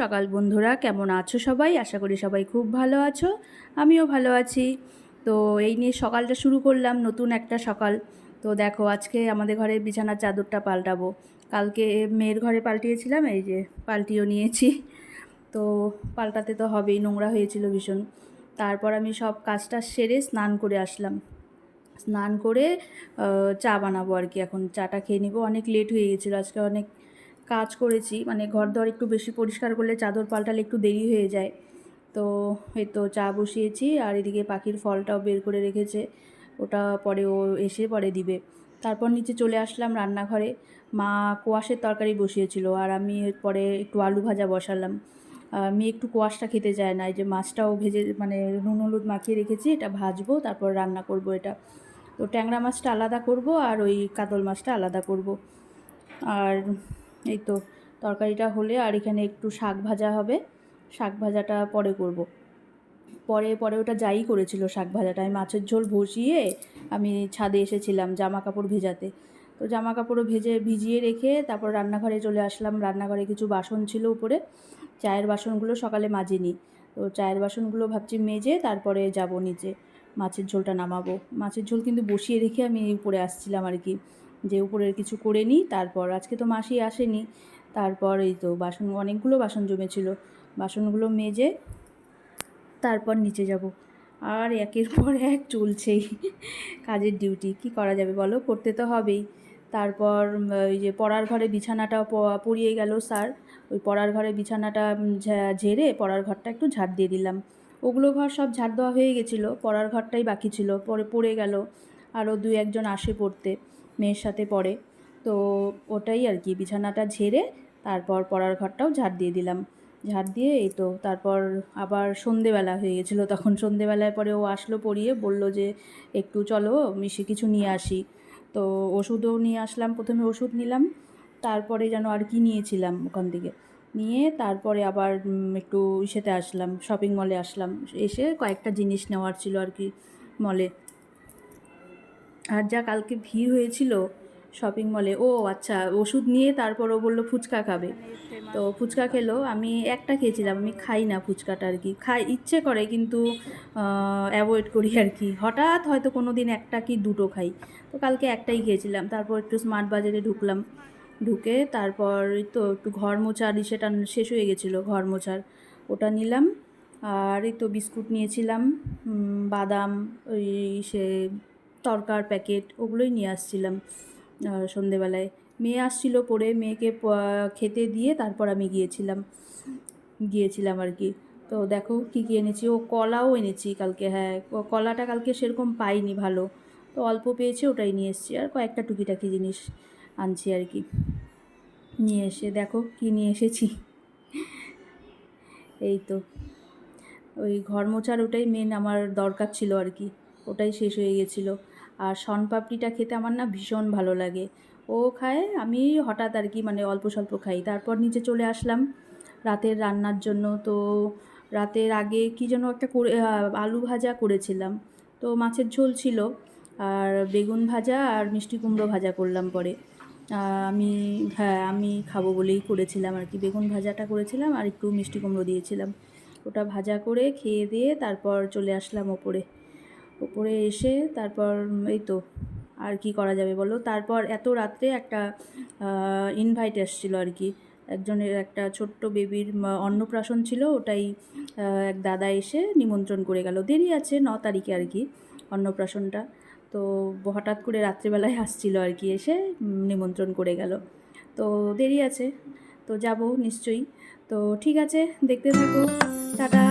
সকাল বন্ধুরা, কেমন আছো সবাই? আশা করি সবাই খুব ভালো আছো, আমিও ভালো আছি। তো এই নিয়ে সকালটা শুরু করলাম, নতুন একটা সকাল। তো দেখো, আজকে আমাদের ঘরে বিছানার চাদরটা পাল্টাবো। কালকে মেয়ের ঘরে পাল্টিয়েছিলাম, এই যে পাল্টিও নিয়েছি। তো পাল্টাতে তো হবেই, নোংরা হয়েছিল ভীষণ। তারপর আমি সব কাজটা সেরে স্নান করে আসলাম। স্নান করে চা বানাবো আর কি। এখন চাটা খেয়ে নিব, অনেক লেট হয়ে গেছিল, আজকে অনেক কাজ করেছি মানে ঘর দর একটু বেশি পরিষ্কার করলে চাদর পাল্টালে একটু দেরি হয়ে যায়। তো এই তো চা বসিয়েছি আর এদিকে পাখির ফলটাও বের করে রেখেছে, ওটা পরে ও এসে পরে দিবে। তারপর নিচে চলে আসলাম রান্নাঘরে, মা কোয়াশের তরকারি বসিয়েছিল আর আমি পরে একটু আলু ভাজা বসালাম। আমি একটু কোয়াশটা খেতে চায় না, এই যে মাছটাও ভেজে মানে নুন হলুদ মাখিয়ে রেখেছি, এটা ভাজবো, তারপর রান্না করব এটা। তো ট্যাংরা মাছটা আলাদা করব আর ওই কাতল মাছটা আলাদা করব। আর এই তো তরকারিটা হলে আর এখানে একটু শাক ভাজা হবে। শাক ভাজাটা পরে করব। পরে পরে ওটা যাই করেছিল শাক ভাজাটা। আমি মাছের ঝোল বসিয়ে আমি ছাদে এসেছিলাম জামা কাপড় ভেজাতে। তো জামা কাপড়ও ভেজে, ভিজিয়ে রেখে তারপর রান্নাঘরে চলে আসলাম। রান্নাঘরে কিছু বাসন ছিল উপরে। চায়ের বাসনগুলো সকালে মাজিনি। তো চায়ের বাসনগুলো ভাবছি মেজে তারপরে যাব নিচে মাছের ঝোলটা নামাবো। মাছের ঝোল কিন্তু বসিয়ে রেখে আমি উপরে আসছিলাম আর কি। যে উপরের কিছু করে নিই, তারপর আজকে তো মাসি আসেনি, তারপর এই তো বাসন, অনেকগুলো বাসন জমেছিল, বাসনগুলো মেজে তারপর নিচে যাব। আর একের পর এক চলছেই কাজের ডিউটি কি করা যাবে বলো? করতে তো হবেই। তারপর ওই যে পড়ার ঘরে বিছানাটা পড়িয়ে গেল স্যার। ওই পড়ার ঘরে বিছানাটা ঝেড়ে পড়ার ঘরটা একটু ঝাড় দিয়ে দিলাম। ওগুলো ঘর সব ঝাড় দেওয়া হয়ে গেছিল, পড়ার ঘরটাই বাকি ছিল পরে পড়ে গেল। আরও দুই একজন আসে পড়তে। মেয়ের সাথে পড়ে। তো ওটাই আর কি, বিছানাটা ঝেড়ে তারপর পড়ার ঘরটাও ঝাড় দিয়ে দিলাম। ঝাড় দিয়ে এই তো, তারপর আবার সন্ধেবেলা হয়ে গেছিল। তখন সন্ধেবেলায় পরে ও আসলো পড়িয়ে, বলল যে একটু চলো মিশে কিছু নিয়ে আসি। তো ওষুধও নিয়ে আসলাম, প্রথমে ওষুধ নিলাম, তারপরে যেন আর কি নিয়েছিলাম ওখান থেকে। নিয়ে তারপরে আবার একটু ইসেতে আসলাম শপিং মলে আসলাম। এসে কয়েকটা জিনিস নেওয়ার ছিল আর কি মলে আর যা কালকে ভিড় হয়েছিল শপিং মলে ও আচ্ছা ওষুধ নিয়ে তারপর ও বলল ফুচকা খাবে। তো ফুচকা খেলো, আমি একটা খেয়েছিলাম, আমি খাই না ফুচকাটা আর কি। খাই, ইচ্ছে করে কিন্তু অ্যাভয়েড করি আর কি। হঠাৎ হয়তো কোনো দিন একটা কি দুটো খাই। তো কালকে একটাই খেয়েছিলাম, তারপর একটু স্মার্ট বাজারে ঢুকলাম। ঢুকে তারপর তো একটু ঘর মোছার সেটা শেষ হয়ে গেছিল, ঘর মোছার। ওটা নিলাম, আর এই তো বিস্কুট নিয়েছিলাম বাদাম, ওই সে তরকার প্যাকেট ওগুলোই নিয়ে আসছিলাম সন্ধেবেলায়। মেয়ে আসছিল পরে মেয়েকে খেতে দিয়ে তারপর আমি গিয়েছিলাম গিয়েছিলাম আর কি। তো দেখো কী কী এনেছি, ও কলাও এনেছি কালকে হ্যাঁ কলাটা কালকে সেরকম পাইনি ভালো। তো অল্প পেয়েছি ওটাই নিয়ে এসেছি, আর কয়েকটা টুকিটাকি জিনিস আনছি আর কি, নিয়ে এসে দেখো কী নিয়ে এসেছি। এই তো, ওই ঘর মোছার ওটাই মেন আমার দরকার ছিল আর কি, ওটাই শেষ হয়ে গেছিল। আর শনপাপড়িটা খেতে আমার না ভীষণ ভালো লাগে। ও খায়, আমি হঠাৎ আর কি মানে অল্প স্বল্প খাই। তারপর নিচে চলে আসলাম রাতের রান্নার জন্য। তো রাতের আগে কি যেন একটা করে আলু ভাজা করেছিলাম। তো মাছের ঝোল ছিল আর বেগুন ভাজা আর মিষ্টি কুমড়ো ভাজা করলাম পরে। আমি হ্যাঁ আমি খাব বলেই করেছিলাম আর কি। বেগুন ভাজাটা করেছিলাম আর একটু মিষ্টি কুমড়ো দিয়েছিলাম। ওটা ভাজা করে খেয়ে দিয়ে তারপর চলে আসলাম ওপরে। ওপরে এসে তারপর, এই তো, আর কি করা যাবে বলো? তারপর এত রাত্রে একটা ইনভাইট এসেছিল আর কি। একজনের একটা ছোট্ট বেবির অন্নপ্রাশন ছিল, ওটাই এক দাদা এসে নিমন্ত্রণ করে গেল। দেরি আছে, ন তারিখে আর কি, অন্নপ্রাশনটা। তো হঠাৎ করে রাত্রেবেলায় আসছিল আর কি এসে নিমন্ত্রণ করে গেল। তো দেরি আছে, তো যাব নিশ্চয়ই। তো ঠিক আছে, দেখতে থাকো। টাটা।